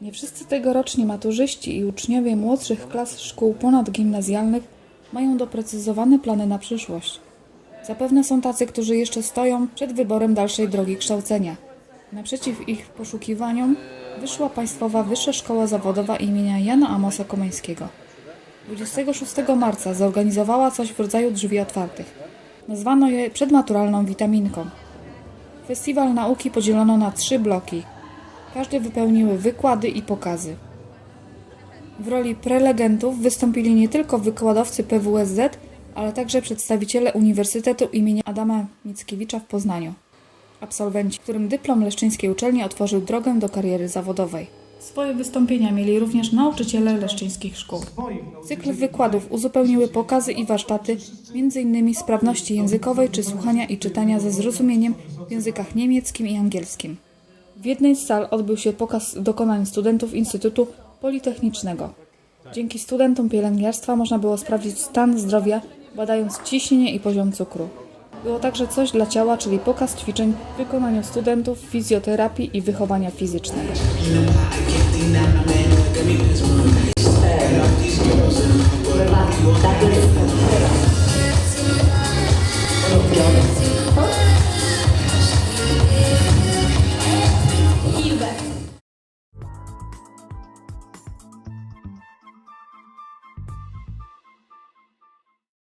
Nie wszyscy tegoroczni maturzyści i uczniowie młodszych klas szkół ponadgimnazjalnych mają doprecyzowane plany na przyszłość. Zapewne są tacy, którzy jeszcze stoją przed wyborem dalszej drogi kształcenia. Naprzeciw ich poszukiwaniom wyszła Państwowa Wyższa Szkoła Zawodowa imienia Jana Amosa Komeńskiego. 26 marca zorganizowała coś w rodzaju drzwi otwartych. Nazwano je przedmaturalną witaminką. Festiwal nauki podzielono na trzy bloki. Każdy wypełniły wykłady i pokazy. W roli prelegentów wystąpili nie tylko wykładowcy PWSZ, ale także przedstawiciele Uniwersytetu imienia Adama Mickiewicza w Poznaniu. Absolwenci, którym dyplom leszczyńskiej uczelni otworzył drogę do kariery zawodowej. Swoje wystąpienia mieli również nauczyciele leszczyńskich szkół. Cykl wykładów uzupełniły pokazy i warsztaty, m.in. sprawności językowej czy słuchania i czytania ze zrozumieniem w językach niemieckim i angielskim. W jednej z sal odbył się pokaz dokonań studentów Instytutu Politechnicznego. Dzięki studentom pielęgniarstwa można było sprawdzić stan zdrowia, badając ciśnienie i poziom cukru. Było także coś dla ciała, czyli pokaz ćwiczeń w wykonaniu studentów fizjoterapii i wychowania fizycznego.